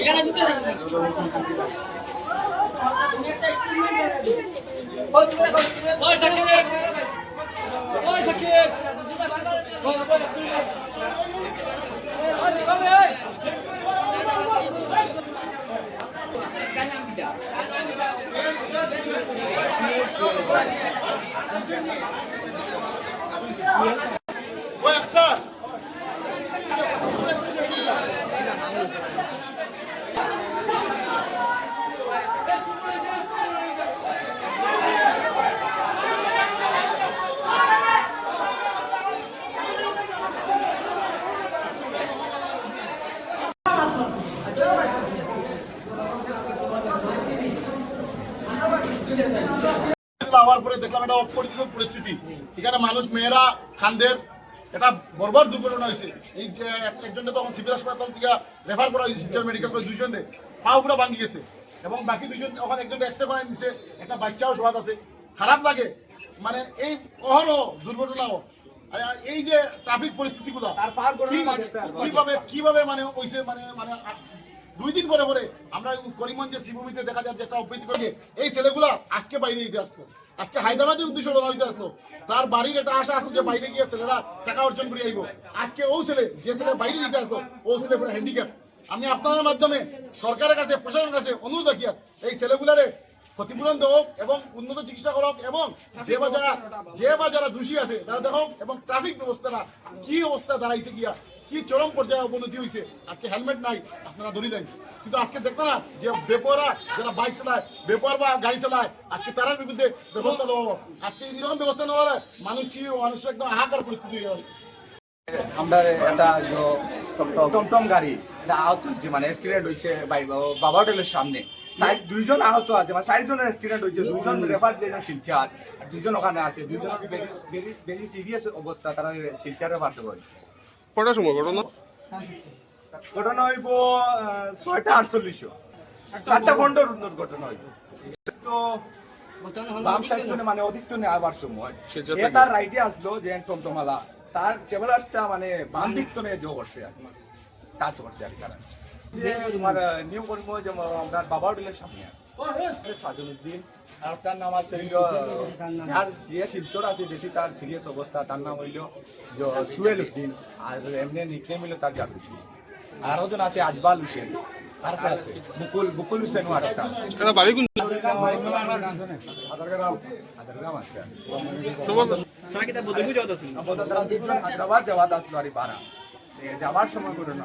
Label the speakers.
Speaker 1: এখানে ভিতরে রাখবেন তুমি একটা স্টেটমেন্ট ওই তুমি ওই সাকিব ওই সাকিব
Speaker 2: বল বল Thank you. আবার পরে দেখলাম একটা অপরিচিত পরিস্থিতি। এখানে মানুষ মেয়েরা খান্দের এটা বরবার দুর্ঘটনা হয়েছে। এই যে এক- একজনকে তখন সিভিল হাসপাতাল থেকে রেফার করা হয়েছে শিলচর মেডিকেল কলেজ দুইজনে পা পুরো ভাঙি গেছে। এবং বাকি দুইজন ওখানে একজন এক্সরে করাই দিছে। একটা বাচ্চাও সোয়াদ আছে। খারাপ লাগে। মানে এই অহরহ দুর্ঘটনাও। এই যে ট্রাফিক পরিস্থিতিগুলো কীভাবে কীভাবে মানে হইছে? মানে মানে দুই দিন পরে পরে আমরা করিমগঞ্জে শিবভূমিতে দেখা যায় যে একটা অবৃত্তি করে এই ছেলেগুলা আজকে বাইরে দিতে আসলো। আজকে হায়দ্রাবাদের উদ্দেশ্য রওনা হইতে আসলো। তার বাড়ির একটা আশা আসলো যে বাইরে গিয়ে ছেলেরা টাকা অর্জন করে আইব। আজকে ও ছেলে যে ছেলে বাইরে দিতে আসলো ও ছেলে পুরো হ্যান্ডিক্যাপ আমি আপনাদের মাধ্যমে সরকারের কাছে প্রশাসনের কাছে অনুরোধ রাখি এই ছেলেগুলারে ক্ষতিপূরণ দেওক এবং উন্নত চিকিৎসা করক এবং যে বা যারা যে বা যারা দোষী আছে তারা দেখক এবং ট্রাফিক ব্যবস্থাটা কি অবস্থা দাঁড়াইছে গিয়া। কি চরম পর্যায়ে অবনতি হয়েছে? আজকে হেলমেট নাই, আপনারা ধরি দেন কিন্তু আজকে দেখো না যে বেপরা যারা বাইক চালায় বেপর বা গাড়ি চালায়, আজকে তারার বিরুদ্ধে ব্যবস্থা দেওয়া। আজকে এরকম ব্যবস্থা নেওয়া হলে মানুষ কি মানুষের একদম হাহাকার পরিস্থিতি হয়ে যাবে।
Speaker 3: আমরা একটা টমটম গাড়ি, এটা আহত মানে হয়েছে বাবা হোটেলের সামনে। দুইজন আহত আছে মানে চারজনের অ্যাক্সিডেন্ট হয়েছে। দুইজন রেফার দিয়েছেন শিলচার দুইজন ওখানে আছে। দুইজন ভেরি সিরিয়াস অবস্থা তারা শিলচার রেফার দেওয়া হয়েছে
Speaker 4: কটার সময় ঘটনা?
Speaker 3: ঘটনা হইব ছয়টা চারটা ফন্ডর ঘটনা হইব। তো বাম মানে আবার সময়। এ তার রাইটে আসলো যে টমটমালা তার ট্রাভেলার্সটা মানে বাম দিকজনে জো করছে আর কাজ করছে আর তারা। যে তোমার নিয়ম কর্ম যে আমার বাবা হোটেলের সামনে সাজুদ্দিন আর তার নাম আছে যার যে শিলচর আছে বেশি তার সিরিয়াস অবস্থা তার নাম হইল সুয়েল উদ্দিন। আর এমনি নিকনেম হইল তার জাদুদ্দিন আর আরও জন আছে আজবাল হোসেন। আর বুকুল হোসেন হায়দ্রাবাদ যাওয়া যাওয়ার সময় ঘটনা